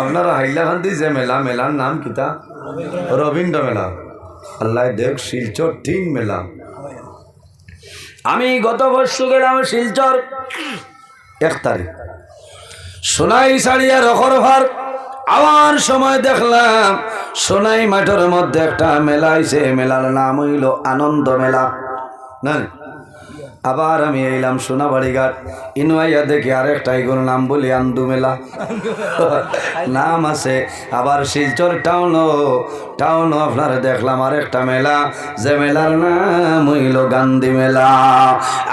আপনারা হাইলাকান্দি যে মেলা, মেলার নাম কিতা রবীন্দ্র মেলা। আল্লাহ দেখ, শিলচর তিন মেলা। আমি গত বর্ষ গেলাম শিলচর এক তারিখ। সোনাই সারিয়া রখর ভার আবার সময় দেখলাম সোনাই মাঠের মধ্যে একটা মেলা আইছে মেলার নাম হইল আনন্দ মেলা। না আবার আমি এলাম সোনাবাড়ি ঘাট ইনুয়াইয়া দেখি আরেকটা এগুলো নাম বলি, আন্দু মেলা। নাম আছে আবার শিলচর টাউনও টাউনও আপনার দেখলাম আরেকটা মেলা, যে মেলার নাম হইল গান্ধী মেলা।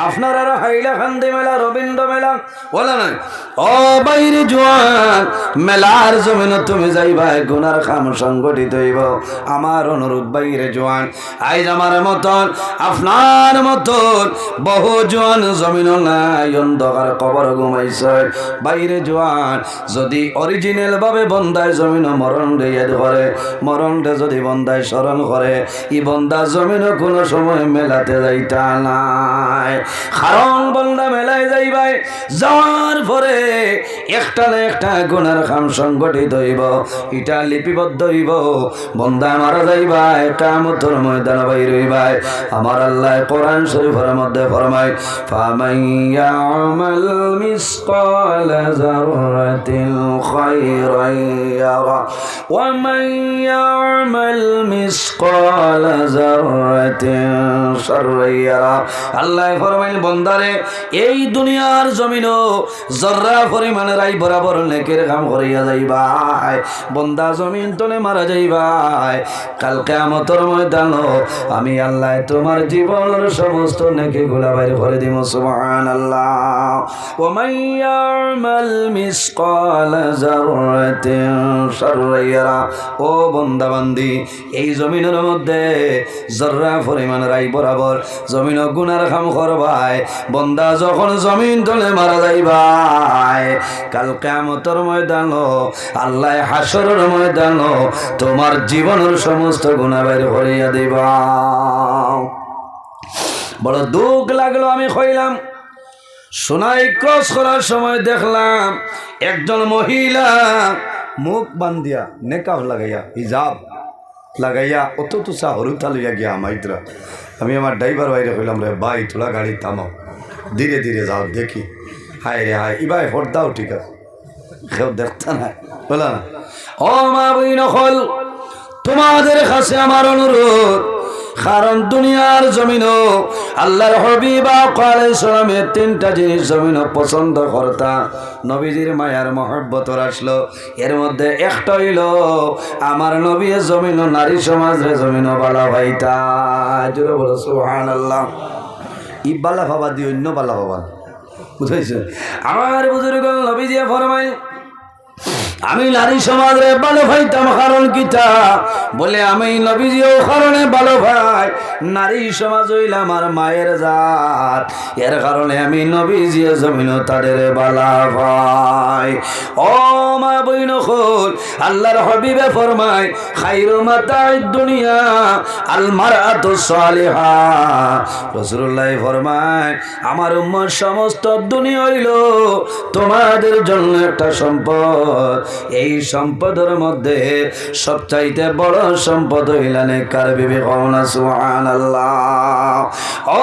আপনার আর হাইলা গান্ধী মেলা, রবীন্দ্র মেলা, বলে না ও বাইরে জোয়ান, মেলার জমিন তুমি যাইবা, গুনার খাম সংগঠিত হইব। আমার অনুরোধ বাইরে জোয়ান। আইজ আমার মতন, আপনার মতন জোয়ান জমিন অন্ধকার কবর ঘুমাইছে। বাইরে জোয়ান, যদি অরিজিনাল ভাবে বন্দায় জমিন মরণ দিয়ে ধরে মরণ যদি বন্দায় স্মরণ করে ই বন্দা জমিন কোনো সময় মেলাতে যাইতা নাই। কারণ বন্দা মেলায় যাইবাই, যাওয়ার পরে একটা না একটা গুণার খাম সংগঠিত হইব, ইটা লিপিবদ্ধ হইব, বন্দা মারা যাইবা একটা মতর ময়দান বাইর হইবাই। আমার আল্লাহ কোরআন শরীফের মধ্যে ফরমায় ফামাইয়ামাল মিসকালা যাররাতিল খায়রান ইয়ারা ইয়ামাল মিসকালা যাররাতিন শাররান আল্লাহ ফরমাইল, বন্দারে, এই দুনিয়ার জমিনও জর্রা পরিমাণে রাই বরাবর নেকের কাম করিয়া যাইবাই। বন্দা জমিন তলে মারা যাইবাই। কাল কেমতর ময়দান আমি আল্লাহ তোমার জীবনের সমস্ত নেকে গুলা বাইর করে দিব সুবহান আল্লাহ ও মাইয়ামাল মিসকাল যাররাতিন শাররাইয়া ও বন্দা বান্দি এই জমিনের মধ্যে জর্রা পরিমাণ রাই বরাবর জমিন গুনার কাম করবাই বন্দা যখন জমিন তলে মারা যাইবাই কাল কেমতর ময়দান আল্লাহ হাসরের ময়দান তোমার জীবনের সমস্ত গুণা বের করিয়া দিবা। বড় দুঃখ লাগল আমি কইলাম সোনাই ক্রস করার সময় দেখলাম একজন মহিলা মুখ বান্ধিয়া নেকাব লাগাইয়া, হিজাব লাগাইয়া অত তুষা হরুতা লইয়া গিয়া মাইত্রা। আমি আমার ড্রাইভার বাইরে কইলাম রে, ভাই, তোলা গাড়ি থামাও। ধীরে ধীরে যাও, দেখি। হায় রে হায়, ইবাই ফোরদাও ঠিক আছে। কেউ দেখতে না বলা ও মা বই নকল, তোমাদের কাছে আমার অনুরোধ কারণ দুনিয়ার জমিন আল্লাহর হবিবা কালে সালামের তিনটা জিনিস জমিন পছন্দ করতা। নবীজির মায়ার মহব্বত আসলো। এর মধ্যে একটা হইল, আমার নবী জমিন নারী সমাজরে জমিন বালা ভাইতা। জোরে বলো সুহান আল্লাহ ই বালা ভাবা দি অন্য বালা ভাবা। বুঝাইছে আমার বুজুর্গ নবীজি ফরমাই আমি নারী সমাজে ভালো ভাইতাম, কারণ কিতা বলে, আমি নবীজিও কারণে ভালো ভাই। নারী সমাজ হইল আমার মায়ের জাত। এর কারণে আমি নবীজি জমিন তাদের বালা ভাই। ও মা বইন খোল, আল্লাহর হবিবে ফরমায়, খাইরু মাতাই দুনিয়া, আল মারাতু সালিহা। রাসূলুল্লাহ ফরমায়, আমার উম্মত সমস্ত দুনিয়া হইল তোমাদের জন্য একটা সম্পদ। এই সম্পদের মধ্যে সবচাইতে বড় সম্পদ হইলানে কার বিবে কওনা, সুবহানাল্লাহ। ও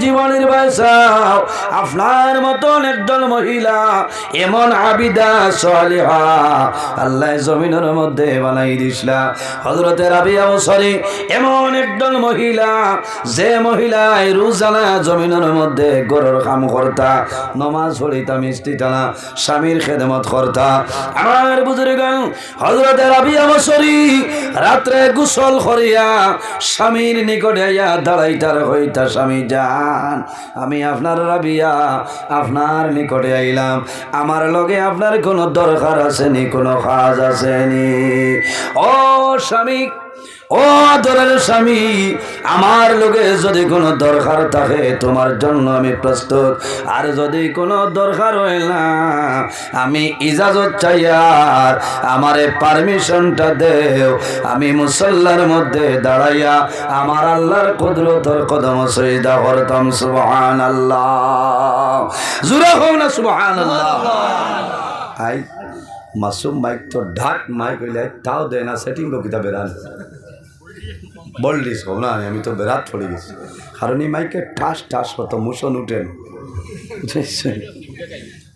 জীবনের বয়সাও আপনার মহিলা, এমন আবিদা, সালিহা, আল্লাহ জমিনের মধ্যে বানাই দিসলা। হযরতে রাবিয়া বসরি, এমন একজন মহিলা, যে মহিলায় রোজানা জমিনের মধ্যে গরুর কাম করতা, নমাজ পড়িতা মিষ্টি টানা স্বামীর খেদমত করতা। আমার বুজুর্গ হজরত রাবিয়া বসরি রাত্রে গোসল করিয়া স্বামীর নিকটে আইয়া দাঁড়াইতার হইতা স্বামী যান আমি আপনার রাবিয়া, আপনার নিকটে আইলাম। আমার লগে আপনার কোনো দরকার আসেনি, কোনো কাজ আসেনি। ও স্বামী ও আদরের স্বামী, আমার লোকে যদি কোনো দরকার থাকে, তোমার জন্য আমি প্রস্তুত। আর যদি কোনো দরকার হয় না, আমি ইজাজত চাই আর আমারে পারমিশনটা দেও। আমি মুসল্লার মধ্যে দাঁড়াইয়া আমার আল্লাহর কুদরতর কদম সইদা করতাম সুবহান আল্লাহ জুরা হোক না সুবহান আল্লাহ আই, মাসুম মাইক তো ঢাক মাইক হইলে তাও দেয় না সেটিং কিতা বেড়ান বললিস না, আমি তো বেড়াত পড়ে গেছি। কারণ এই মাইকে ঠাস ঠাস হতো মুসন উঠেন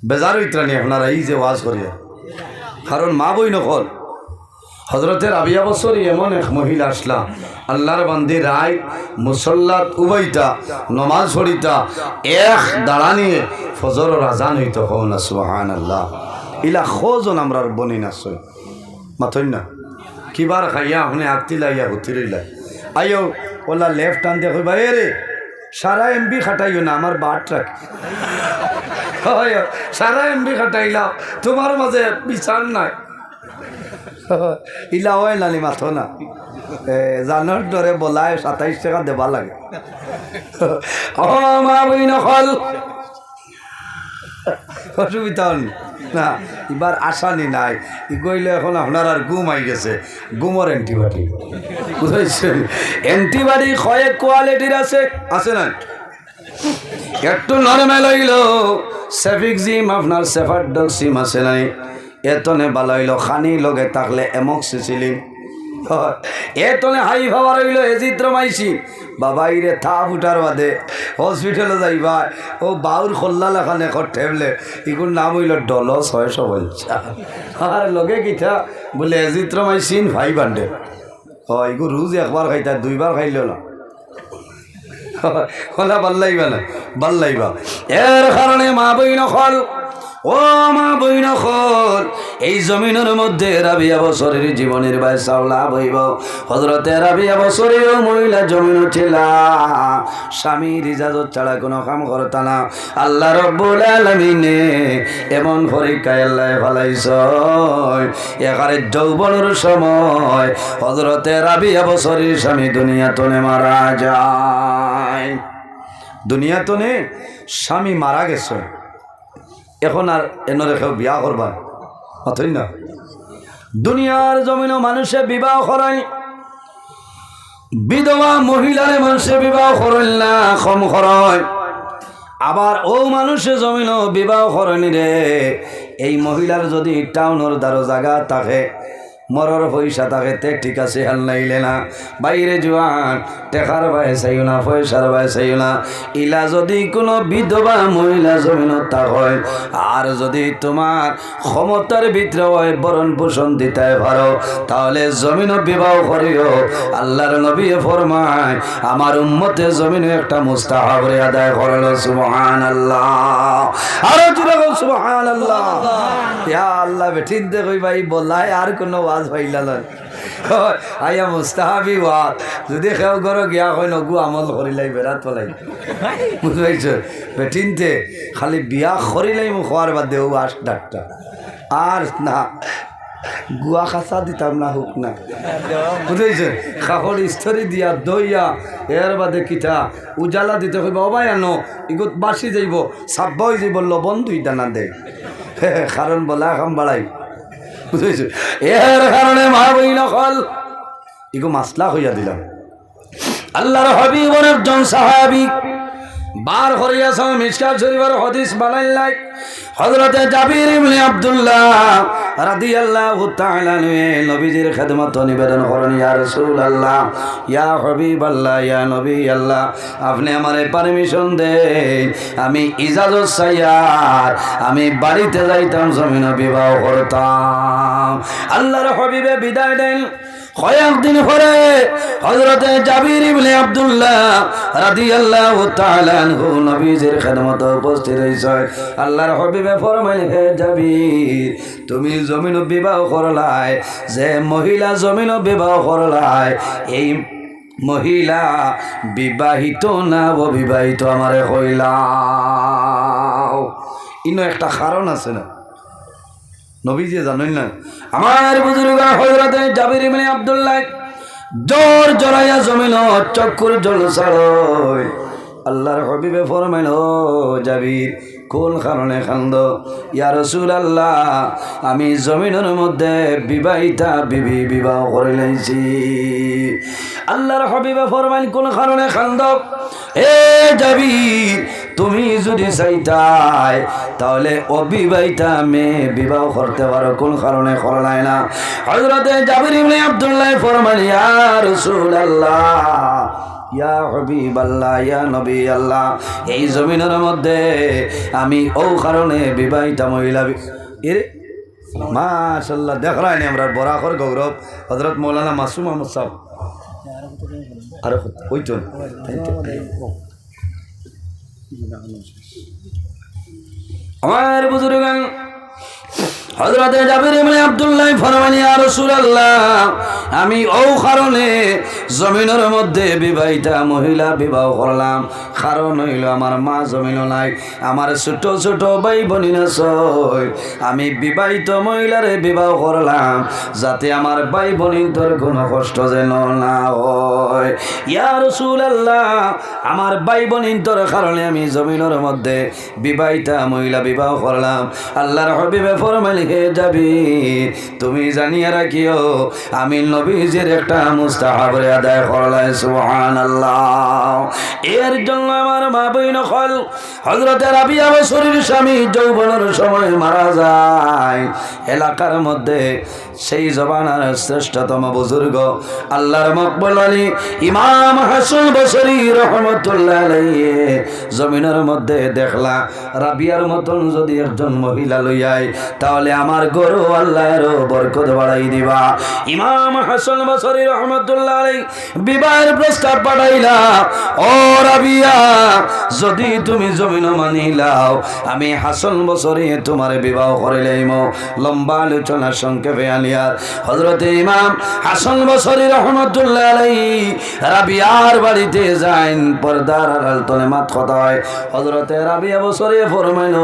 বেজার ইত্রানি আপনারা এই যে ওয়াজ করিয়া। কারণ মা বই নকল হজরতের আবিয়া বছর এমন এক মহিলা আসলাম আল্লাহর বান্দি রায় মুসল্লাত উবাইতা, নমাজ পড়িতা, এক দাঁড়া নিয়ে ফজর রাজান হইত হও না সুহান আল্লাহ ইলা খোঁজন আমরা বনি না সই মাথই না। কিবার খাইয়া আপনি আত্মি লাইয়া হুতি রইলা আইও ওলা লেফট টান দেখো ভাই রে সারা এমবি খাটাইও না আমার বাট রাখ। হয়, সারা এমবি খাটাইলাও তোমার মাঝে বিচার নাই। ইলা হয় নানি মাথো না। জানোর দরে বলায় সাতাইশ টাকা দেবা লাগে। অসুবিধা হল না এবার আসানি নাই। ই কইলে এখন আপনার আর গুম আই গেছে। গুমর অ্যান্টিবায়োটিক বুঝাইছেন? অ্যান্টিবায়োটিক কয়েক কোয়ালিটির আছে আছে না একটু নরমাল হইল। সেফিক্সিম আপনার সেফারডক সিম আছে নাই। এতনে বালাইল, খানি লগে থাকলে এমক্সিসিলিন এতনে হাই ভাবার হইল এজিত্রমাইছি বাবা ইরে থা ফুটার বাদে হসপিটালে যাইবা। ও বাউর খোল্লা লেখানে কর ঠেবলে। ইগুর নাম হইল ডল ছয়শো বলছা। আর লগে কিথা বলে এজিত্রমাইসিন ভাই বান্ডে ও ইগু রোজ একবার খাইতা দুইবার খাইল না কলা ভালো লাগবা না ভালো লাগবা এর কারণে মা বই নখল ও মা বই নখল এই জমিনের মধ্যে রাবিয়া বছরের জীবনের বাই চাওলা বইব হজরতে রাবিয়া বছরের মহিলা জমিন ছিল স্বামীর ইজাজত ছাড়া কোনো কাম করতা না। আল্লাহ রব্বুল আলমিনে এমন পরীক্ষায় আল্লাহ ফলাইছ এখানে যৌবনের সময় হজরতে রাবিয়া বছরের স্বামী দুনিয়া তনে মারা যায়। দুনিয়া তনে স্বামী মারা গেছে। এখন আর এনরে কেউ বিয়া করবা? অথই না। দুনিয়ার জমিনও মানুষে বিবাহ করায়, বিধবা মহিলারে মানুষে বিবাহ করেন না, কম খরয় আবার ও মানুষে জমিন বিবাহ করেনি রে। এই মহিলার যদি টাউনের দ্বারো জায়গা থাকে মরর পয়সা থাকে তে ঠিক আছে, হাল নাইলে না। বাইরে জোয়ান, টেকার বাই চাইও না, পয়সার বাই চাইও না। ইলা যদি কোনো বিধবা মহিলা জমিন তা হয়, আর যদি তোমার ক্ষমতার ভিতরে হয়, বরণ পোষণ দিতে পারো, তাহলে জমিন বিবাহ করিও। আল্লাহর নবী ফরমায়, আমার উম্মতে জমিন একটা মুস্তাহাবরে আদায় করল সুবহান আল্লাহ আরও জুড়ে সুবহান আল্লাহ ইয়া আল্লাহ বেঠিন দে ভাই, বলাই আর কোনো হইলা লয় আইয়া মুস্তাহাবি ওয়াজ যদি কেউ ঘর গিয়া কই নগু আমল করিলাই বেড়াত পলাই। বুঝবাইছ বেঠিনতে, খালি বিয়া করিলাই মোক খোয়ার বাদ দেও আস ডাক্তা আর না গুয়া খাসা দিতাম না, হুক না। বুঝেছে কাপড় স্তরি দিয়া দইয়া এর বাদে কিতা, উজালা দিতে হইব অবাই আনো, ইগত বাসি যাইব সাব্য হয়ে যাইব, লবণ দুইটা না দে। কারণ বলা খাম বাড়াই বুঝেছ? এর কারণে মা বই নকল এগো মাসলা হইয়া দিলাম। আল্লাহর হবিবর একজন সাহাবি বার হরিয়াছ মিসকাত শরীফের হদিস বানাইলাই হযরতে জাবির ইবনে আব্দুল্লাহ রাদিয়াল্লাহু তাআলা নুয়ে নবীজির খেদমত নিবেদন করেন, ইয়া রাসূলুল্লাহ, ইয়া হাবিবাল্লাহ, ইয়া নবী আল্লাহ আপনি আমারে পারমিশন দেন, আমি ইজাজত চাইয়ার আমি বাড়িতে যাইতাম, জমিন বিবাহ করতাম। আল্লাহর হবিবে বিদায় দেন। কয়েকদিন পরে হজরতে জাবির ইবনে আব্দুল্লাহ রাদিয়াল্লাহু তাআলা আনহু নবীজির খেদমত উপস্থিত হইছে। আল্লাহর হাবিবে ফরমাইলেন হে জাবির, তুমি জমিন বিবাহ করলাই, যে মহিলা জমিন বিবাহ করলাই, এই মহিলা বিবাহিত না অবিবাহিত আমারে কইলাও ইনো একটা কারণ আছে না? নবীজি জানেন না। আমার বুজুর্গ হজরতে জাবির ইবনে আব্দুল্লাহ জোর জড়াইয়া জমিন চক্ষুর জল ছাড়ই আল্লাহর হবিবে ফরমাইল জাবির, কোন কারণে খান্দ ইয়া রসুল আল্লাহ আমি জমিনের মধ্যে বিবাহিতা বিবি বিবাহ করে লাইছি আল্লাহর হবিবে ফরমাইল, কোন কারণে খান্দ এ জাবির তুমি যদি চাইতাই, তাহলে অবিবাহিতা মেয়ে বিবাহ করতে পারো, কোন কারণে করলাই না। হজরতে জাবির ইবনে আব্দুল্লাহ ফরমান ইয়া রাসূলুল্লাহ, ইয়া আল্লাহ ইয়া নবী আল্লাহ এই জমিনের মধ্যে আমি ও কারণে বিবাহিতা মহিলা এরে মাশাল্লাহ দেখ রায়নি আমরা, বরাকর গৌরব হজরত মৌলানা মাসুম আহমদ সাহ আর ওই তো আমার বুজুর্গান হজরতে জাবির ইবনে আব্দুল্লাহ ফরমানি আর রাসূলুল্লাহ, আমি ও কারণে জমিনের মধ্যে বিবাহিতা মহিলা বিবাহ করলাম। কারণ হইল আমার মা জমিন নাই, আমার ছোট ছোট ভাই বোনিনা আমি বিবাহিত মহিলারে বিবাহ করলাম, যাতে আমার ভাই বোনিন্তর কোনো কষ্ট যেন না হয়। ইয়া রাসূলুল্লাহ, আমার ভাই বোনিন্তর কারণে আমি জমিনের মধ্যে বিবাহিতা মহিলা বিবাহ করলাম। আল্লাহর হবিবে ফরমাইল হে যাবি। তুমি জানিয়ে রাখিও, আমি নবীজির একটা মুস্তাহাবরে আদায় করলাই, সুবহানাল্লাহ। এর জন্য আমার মা বইন হল হজরতে রাবিয়া শরীর স্বামী যৌবনের সময় মারা যায়। এলাকার মধ্যে সেই জবানার শ্রেষ্ঠতম বুজুর্গ আল্লাহর মকবুল আলী ইমাম হাসান বসরি রহমতুল্লাহ জমিনের মধ্যে দেখলা, রাবিয়ার মতন যদি একজন মহিলা লইয়াই তাহলে আমার গরু আল্লাহর বরকত বাড়াই দিবা। ইমাম হাসান বসরি রহমতুল্লাহ আলাই বিবাহের প্রস্তাব পাঠাইলা, ও রাবিয়া, যদি তুমি জমিন মানিলাও আমি হাসান বসরি তোমার বিবাহ করিলাইম লম্বা আলোচনা সংক্ষেপে আলিয়ার হজরতে ইমাম হাসান বসরি রহমতুল্লাহ আলাই রাবিয়ার বাড়িতে যাইন, পর্দার আড়াল তলে মাত কথা হয়। হজরতে রাবিয়া বসরি ফরমাইল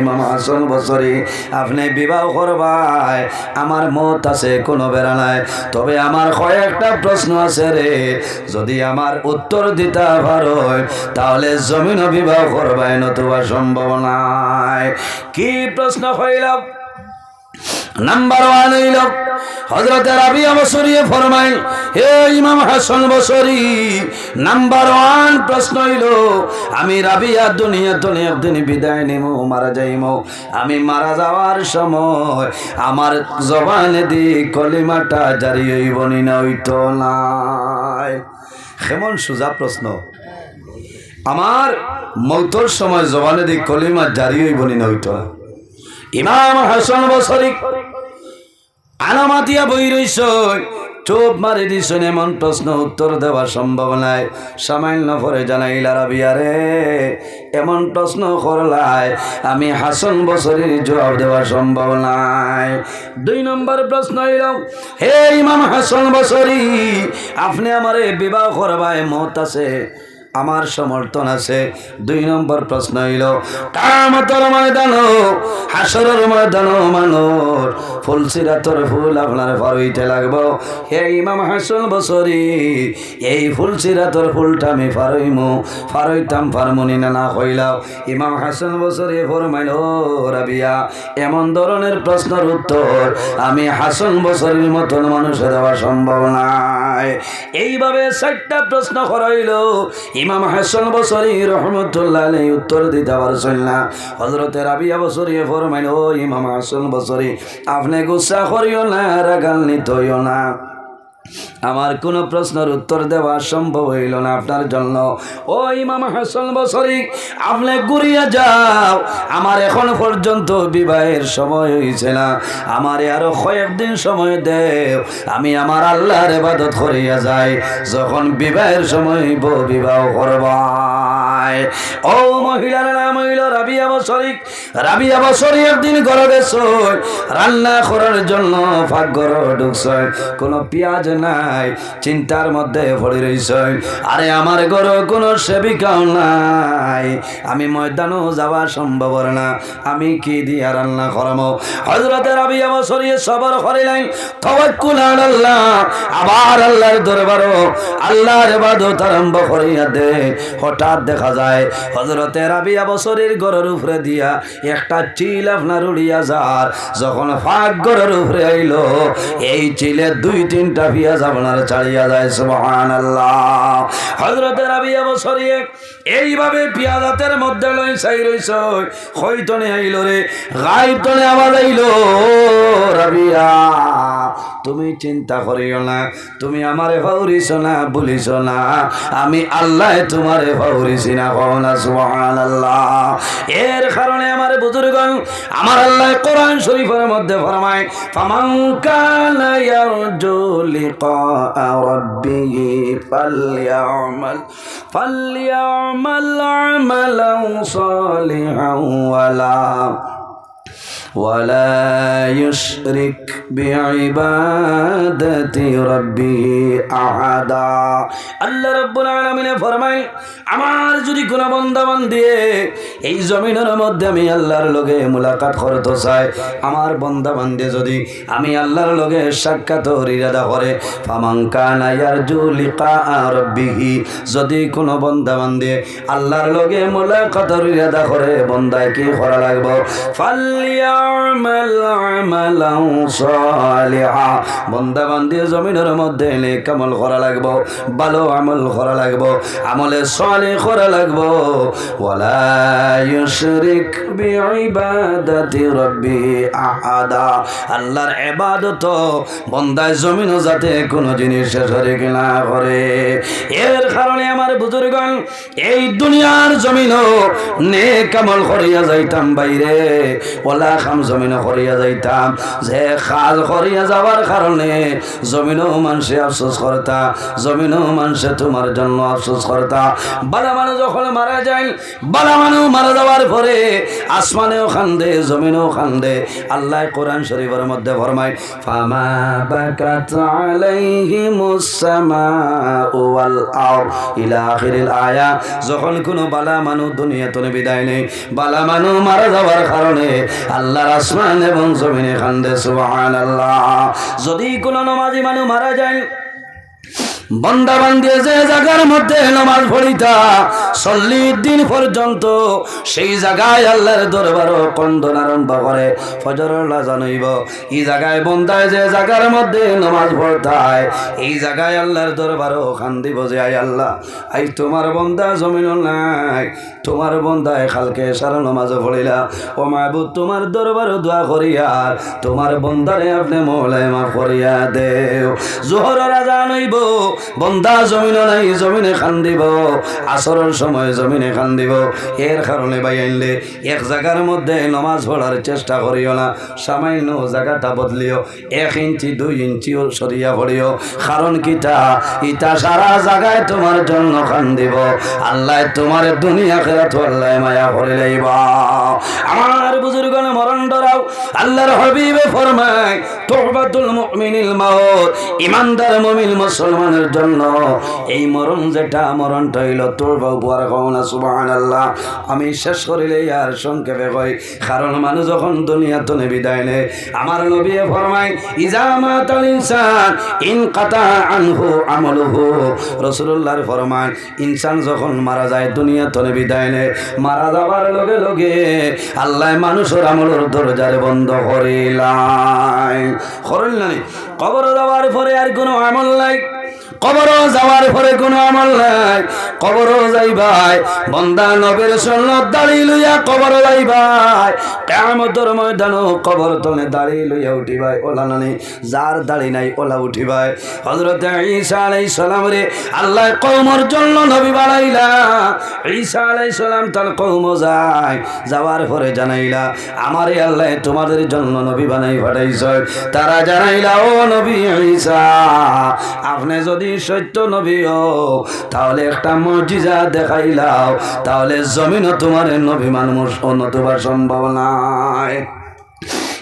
ইমাম হাসান বসরি, আপনি বিবাহ করবাই, আমার মত আছে, কোনো বেড়া নাই। তবে আমার কয়েকটা প্রশ্ন আছে রে। যদি আমার উত্তর দিতে পারো, তাহলে জমিন বিবাহ করবাই, নতুবা সম্ভব নাই। কি প্রশ্ন হইলাম নাম্বার ওয়ান হইল হজরত রাবিয়া বসরিয়ে ফরমাইল, হে ইমাম হাসান বসরি, নাম্বার ওয়ান প্রশ্ন হইল, আমি রাবিয়া দুনিয়া তো একদিন বিদায় নিম, মারা যাইম। আমি মারা যাওয়ার সময় আমার জবানে দি কলিমাটা জারি হইব নি হইতো নাই। কেমন সোজা প্রশ্ন, আমার মৌতর সময় জবানে দি কলিমা জারি হইব না হইতো না ইমাম হাসান বসরি। আনামাতিয়া বই রইস চোপ মারি দিস এমন প্রশ্ন উত্তর দেওয়া সম্ভব নাই সামান্য পরে জানাইলা রাবিয়ারে এমন প্রশ্ন করলাই আমি হাসন বছরের জবাব দেওয়া সম্ভব নাই দুই নম্বর প্রশ্ন হইল, হে ইমাম হাসন বছরি আপনি আমারে বিবাহ করবায় মত আছে? আমার সমর্থন আছে। দুই নম্বর প্রশ্ন হইল কামতর ময়দান হাসরের ময়দান মানুষ ফুল সিরাতর ফুল আপনার ফারইতে লাগবো। হে ইমাম হাসন বসরি, এই ফুল সিরাতর ফুলটা আমি ফারইমু, ফারইতাম ফারমুনি না না ইমাম হাসন বসরি ফরমাইল রাবিয়া, এমন ধরনের প্রশ্নের উত্তর আমি হাসন বসরির মতন মানুষের দেওয়া সম্ভব নাই এইভাবে চারটা প্রশ্ন করাইল ইমাম হাসান বসরি রহমতুল্লাহ আলাই উত্তর দিতে পারছেন না। হজরতে রাবিয়া বসরি ফরমাইল ও ইমাম হাসান বসরি, আপনি গুসা করিও না রাগাল নিতইও না। আমার কোনো প্রশ্নের উত্তর দেওয়া সম্ভব হইল না আপনার জন্য। ও ইমাম হাসান বসরি, আপনি ঘুরিয়া যাও। আমার এখন পর্যন্ত বিবাহের সময় হয়েছে না। আমার আরও কয়েকদিন সময় দেও। আমি আমার আল্লাহর ইবাদত করিয়া যাই। যখন বিবাহের সময় বিবাহ করবাই ও মহিলার নাম হইল রাবিয়া রাবিয়া একদিন রান্না করার জন্য ফাঁক কোনো পেঁয়াজ নাই, চিন্তার মধ্যে পড়ে রইছ। আরে আমার ঘর কোনো সেবিকাও নাই। আমি ময়দানও যাওয়া সম্ভব না। আমি কি দিয়া রান্না করামো? হজরতে রাবিয়া বসরিয়ে সবর করিলেন। তবাক্কুল আল্লাহ আবার আল্লাহর দরবারও আল্লাহর ইবাদত আরম্ভ করিয়া দে। হঠাৎ দেখা যায়। হজরতে রাবিয়া বছরের গড়ের উপরে দিয়া একটা চিল আপনার উড়িয়া যার। যখন ফাঁক গড়ের উপরে আইল, এই চিলে দুই তিনটা পিয়াজ আপনার ছাড়িয়া যায় সুবহান আল্লাহ হজরতে রাবিয়া বছরিয়ে এইভাবে পিয়াজাতের মধ্যে লই চাই রইছ হইতনে আইল রে গাইতনে আবার আইল, রাবিয়া, তুমি চিন্তা করিও না, তুমি আমারে ভাউরিস না বলিস না, আমি আল্লাহ তোমারে ভাউরিছি না কও না সুবহান আল্লাহ এর কারণে আমার বুজুর্গণ, আমার আল্লাহ কোরআন শরীফের মধ্যে ফরমায়, ফামান কানা ইয়ারজু লিকা রাব্বিহি ফালইয়ামাল ফালইয়ামাল ولا يشرك بعبادة ربه أحدا আল্লাহ রাব্বুল আলামিনে ফরমায় আমার যদি কোন বন্দাবান দিয়ে এই জমিনের মধ্যে আমি আল্লাহর লগে মুলাকাত করতে চাই আমার বন্দাবান দিয়ে যদি আমি আল্লাহর লগে সাক্ষাৎ ইরাদা করে ফামান কানা ইয়ারজু লিকা রাব্বিহি যদি কোন বন্দাবান দিয়ে আল্লাহর লগে মুলাকাত ইরাদা করে বন্দায় কি করা লাগবে ফালিয়ামাল আমালান সালিহা বন্দাবান্দি জমিনের মধ্যে নেক আমল করা লাগবো, ভালো আমল করা লাগবো, আমলে সালে করা লাগবো। ওয়ালা ইউশরিক বিইবাদাতি রাব্বি আহাদা। আল্লাহর ইবাদত বন্দায় জমিন যাতে কোনো জিনিস শরীক না করে। এর কারণে আমার বুজুর্গণ, এই দুনিয়ার জমিনও নেক আমল করিয়া যাইতাম বাইরে। ওলা জমিন করিয়া যাইতাম। যে খাল করিয়া যাওয়ার কারণে জমিনও মানুষে আফসোস করতা, জমিনও মানুষে তোমার জন্য আফসোস করতা। বালা মানুষ যখন মারা যায়, বালা মানুষ মারা যাওয়ার পরে আসমানেও খান্দে জমিনও খান্দে আল্লাহ কোরআন শরীফের মধ্যে ফরমায়, ফামা বাকাত আলাইহিমুস সামাউ ওয়াল আরদ। ইলা আখিরিল আয়া, যখন কোনো বালা মানুষ দুনিয়াতে বিদায় নেই বালা মানুষ মারা যাওয়ার কারণে আল্লাহর আসমান এবং জমিনে খান্দে সুবহানাল্লাহ। যদি কোনো নামাজি মানুষ মারা যায় বন্দাবান্দি যে জায়গার মধ্যে নমাজ পড়িতা, চল্লিশ দিন পর্যন্ত সেই জায়গায় আল্লাহর দরবার কন্দন আরম্ভ করে, ফজর জানাইব, এই জায়গায় বন্দায় যে জায়গার মধ্যে নমাজ পড়তায়, এই জায়গায় আল্লাহর দরবারও খান্দিব যে আই আল্লাহ, আই তোমার বন্দা জমিন নাই, তোমার বন্দায় খালকে সারা নমাজ পড়িলা, ও মাহবুদ তোমার দরবার দোয়া করিয়ার তোমার বন্দারে আপনি মৌলায় মা করিয়া দেও জোহর রাজা নইব বন্দা জমিন নাই, জমিনে খান্দিব আসরের সময় জমিনে খান দিব। এর কারণে ভাই আনলে এক জায়গার মধ্যে নমাজ পড়ার চেষ্টা করিও না, সামান্য জায়গাটা বদলিও। এক ইঞ্চি, দুই ইঞ্চিও সরিয়া পড়িও। কারণ কিটা? ইটা সারা জায়গায় তোমার জন্য খান্দিব আল্লাহ তোমার দুনিয়া খেরা তো আল্লাহ মায়া করে লইব। আমার বুজুর্গণ মরণ আল্লাহর হবিবে ফরমায় তোহবাতুল মুমিনিল মাউত ইমানদার মুমিন মুসলমানের জন্য। এই মরণ যেটা, মরণটা হইল তোর বুয়ার কওনা সুবহানাল্লাহ। আমি শেষ করিলে আর সংক্ষেপে কই, কারণ মানুষ যখন দুনিয়া তো বিদায় নেয়, আমার নবী ফরমায় ইজামাতাল ইনসান, ইন কাতা আনহু আমলুহু রাসূলুল্লাহর ফরমান ইনসান যখন মারা যায় দুনিয়া তো বিদায় নেয়, মারা যাবার লগে লগে আল্লাহ মানুষের আমলের দরজারে বন্ধ করিলাই করিল না নি? কবর দেওয়ার পরে আর কোনো আমল নাই কবর যাওয়ার পরে কোনো আমল নাই। কবর যাইবাই বন্দা নবের সন্ন দাঁড়ি লইয়া কবর যাইবাই কেমতর ময়দানও কবর তনে দাঁড়ি লইয়া উঠিবাই ওলা নানি, যার দাড়ি নাই ওলা উঠিবাই হজরত ঈসা আলাই সালাম রে, আল্লাহ কৌমর জন্য নবী বাড়াইলা ঈসা আলাই সালাম তার কৌম যায়, যাওয়ার পরে জানাইলা, আমারে আল্লাহ তোমাদের জন্য নবী বানাই পাঠাইছ তারা জানাইলা, ও নবী ঈসা, আপনি যদি সত্য নবী তাহলে একটা মর্জিজা দেখাইলাও তাহলে জমিন তোমার নবী মানুষ অন্য তোমার সম্ভব নাই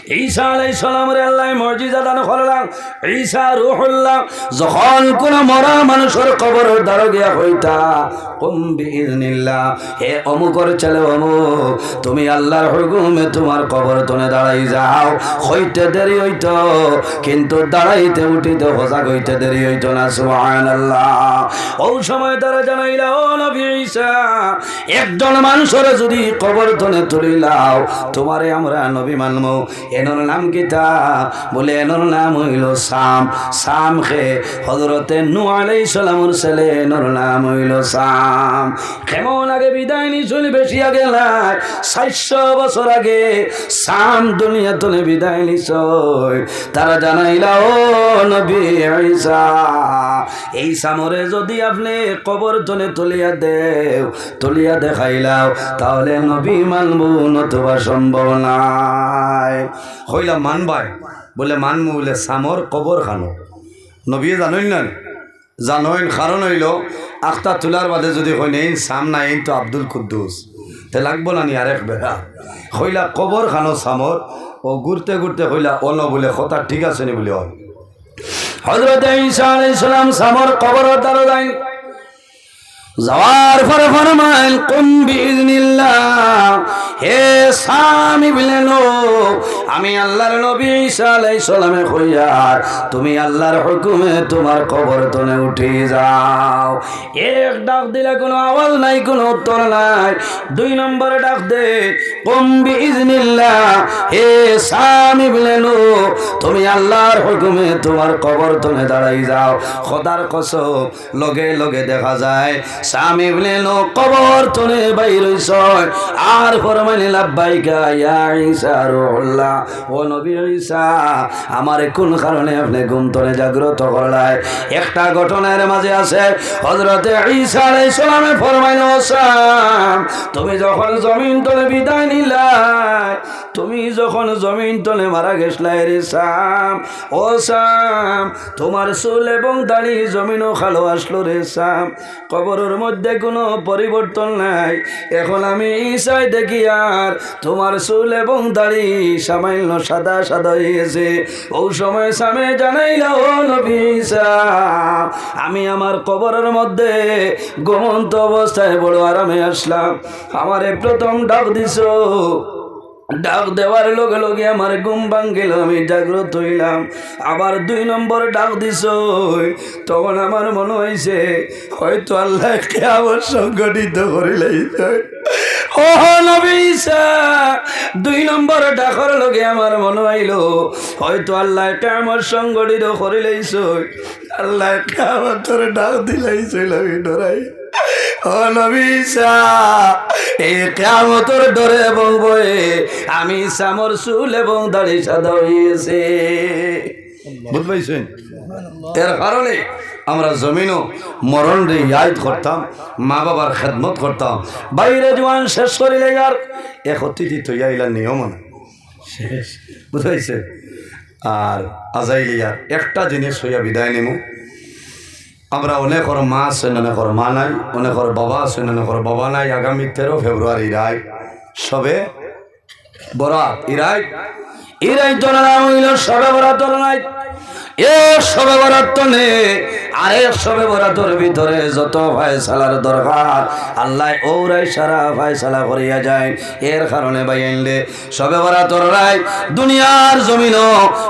ঈসা আলাইহিস সালামের আল্লাহ মর্যাদা দান করলাম। ঈসা রূহুল্লাহ, যখন কোন মরা মানুষের কবর দ্বারা গিয়া হইতা হে অমুকর ছেলে অমুক, তুমি আল্লাহর হুকুমে তোমার কবর তনে দাঁড়াই যাও। হইতে দেরি হইত, কিন্তু দাঁড়াইতে উঠিতে হসাক হইতে দেরি হইত না, সুবহানাল্লাহ। ও সময় তারা জানাইলা, ও নবী একজন মানুষের যদি কবর তনে তুলিলাও, তোমারে আমরা নবী মানমু। এনর নাম কিতা? বলে, এনর নাম হইল সাম। সাম খে হজরতে নু আলাইহিস সালামর ছেলে এনর নাম হইল সাম। কেমন আগে বিদায় নিছিল বেশি আগে নাই। চারশো বছর আগে সাম দুনিয়া তুলে বিদায় নিছ তারা জানাইলা, ও নবী ঈসা, এই সামরে যদি আপনি কবর তলে তুলিয়া দেও, তুলিয়া দেখাইলাও, তাহলে নবী মানবো, নতুবা সম্ভব নাই। হইলা মানবাই, বলে মানবো বলে সামর কবর খানো। নবী জানইন না জানইন, কারণ হইল, আখতা তোলার বাদে যদি হইন এই সাম নাই তো আব্দুল কুদ্দুস। তে লাগবো না নি আরেক বেড়া। হইলা কবর খানো সামর, ও ঘুরতে ঘুরতে হইলা অন বলে, কথা ঠিক আছে নি বলে হয়। হজরত ঈসা আলাইহিস সালাম সামর কবর দ্বারা যাই যাওয়ার পরে ফরমাইল কোন হে সামি বিলেন আমি আল্লাহর নবী সালাই সালামে কইয়ার তুমি আল্লাহর হুকুমে তোমার কবর তনে উঠে যাও। এক ডাক দিলে কোনো আওয়াজ নাই, কোনো উত্তর নাই। দুই নম্বর ডাক দে কুম্বি ইজনিল্লাহ হে সামি বিলেন তুমি আল্লাহর হুকুমে তোমার কবর তনে দাঁড়াই যাও। খোদার কসম, লগে লগে দেখা যায় স্বামী বলেন কবর তনে বাইর আর ফরমানি লাব্বাইকা ইয়া ঈসা ও নবী ঈসা, আমার কোন কারণে আপনি ঘুম তনে জাগ্রত করলাই? একটা ঘটনার মাঝে আছে, হযরতে ঈসা আলাইহিস সালামে ফরমাইল তুমি যখন জমিন তলে বিদায় নিলাই তুমি যখন জমিন তলে মারা গেছলাই রে সাম, ও সাম, তোমার চুল এবং দাড়ি জমিনও খালো আসলো রে সাম। কবরের মধ্যে কোনো পরিবর্তন নাই, এখন আমি ঈশায় দেখি আর তোমার চুল এবং দাড়ি সামান্য সাদা সাদা হয়ে গেছে ও সময় সামে জানাইলা, ও নবী আমি আমার কবরের মধ্যে ঘুমন্ত অবস্থায় বড় আরামে আসলাম। আমারে প্রথম ডাক দিছ ডাক দেওয়ার লগে লগে আমার ঘুম ভাঙ্গিল আমি জাগ্রত হইলাম। আবার দুই নম্বর ডাক দিস তখন আমার মনে হয়েছে হয়তো আল্লাহ কেমন সংগঠিত ঈসা, দুই নম্বর ডাকর লগে আমার মনে হইল হয়তো আল্লাহ কেমন সংগঠিত করিলাইছ আল্লাহ কেমন তোর ডাক দিলাইছিল আমি ডরাই। ডরে এবং বয়ে আমি সামর চুল এবং দাড়ি সাদা হয়েছে বুঝতে পারছেন এর কারণে আমরা জমিনও মরণ রে ইয়াদ করতাম মা বাবার খেদমত করতাম। বাইরে জোয়ান শেষ করিলে আর এক অতিথি তৈয়া ইলার নিয়ম না। শেষ। বুঝাইছে আর আজাইলিয়ার একটা জিনিস হইয়া বিদায় নেমু। আমরা অনেকর মা আছেন অনেকর মা নাই, অনেকর বাবা আছেন অনেকর বাবা নাই। আগামী তেরো ফেব্রুয়ারি রায় সবে বরাত। ইরাই ইরাই হইল সবে বরাত নাই সবে বরাত নে আরে সবে যত যায়। সবে দুনিয়ার জমিন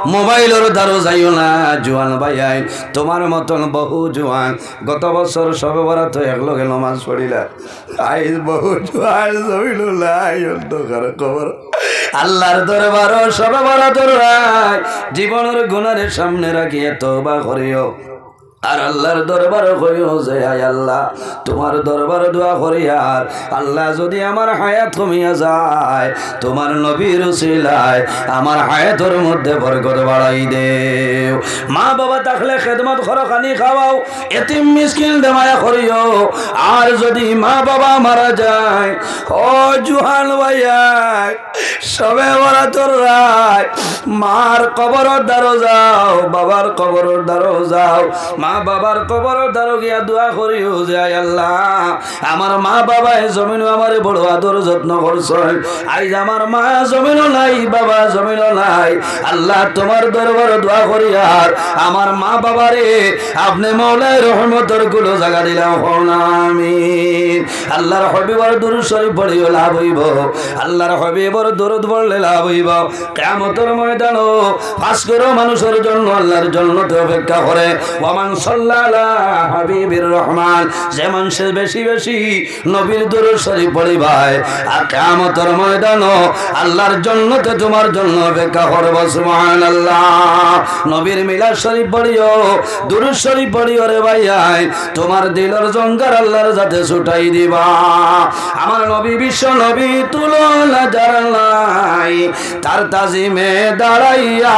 মোবাইলের দ্বারো যাইও না, জোয়ান ভাই আইন তোমার মতন বহু জোয়ান গত বছর সবে বরাত একলগে নমাজ পড়িলা। বহু জোয়ান জমিন লাই খবর। আল্লাহর দরবার সবে রায় জীবনের গুণারের সামনে রাখিয়ে তবা করিও। আর আল্লাহর দরবার কইও যে, হায় আল্লাহ, তোমার দরবার দোয়া করি আর আল্লাহ যদি আমার হায়াত কমিয়া যায়, তোমার নবীর উসিলায় আমার হায়াতের মধ্যে বরকত বাড়াই দেও। মা বাবা থাকলে খেদমত করো খানি খাওয়াও, এতিম মিসকিন দেমায়া করিও। আর যদি মা বাবা মারা যায়, ও জুহান ভাইয়াই সবে বরা তোর রায়, মার কবর দ্বারো যাও বাবার কবর দ্বারো যাও মা বাবার কবর দ্বারো গিয়া দোয়া করিও আয় আল্লাহ। আমার মা বাবা জমিনও আমারে বড় আদর যত্ন করছেন আইজ আমার মা জমিনও নাই, বাবা জমিনও নাই। আল্লাহ তোমার দরবার দোয়া করি আর আমার মা বাবারে আপনি মৌলায় রহমতরগুলো জায়গা দিলাম আমিন। আল্লাহর হবিবর দুরু শরীফ পড়িও লাভ হইব। আল্লাহর হবিবর দরুদ পড়লে লাভ হইব। কেমতর ময়দান ফাঁস করো মানুষের জন্য, আল্লাহর জন্য অপেক্ষা করে। সাল্লাল্লাহ হাবিবির রহমান। যে মানুষের বেশি বেশি নবীর দরুদ শরীফ পড়ি ভাই আর কেমতর ময়দান আল্লাহর জন্য তো তোমার জন্য অপেক্ষা করব, সুবহানাল্লাহ। নবীর মিলাদ শরীফ পড়িও, দুরুদ শরীফ পড়িও রে ভাই আই তোমার দিলের জঙ্গার আল্লাহর যাতে ছুটাই দিবা। আমার নবী বিশ্ব নবী তুলনা যারা নাই, তার তাজিমে দাঁড়াইয়া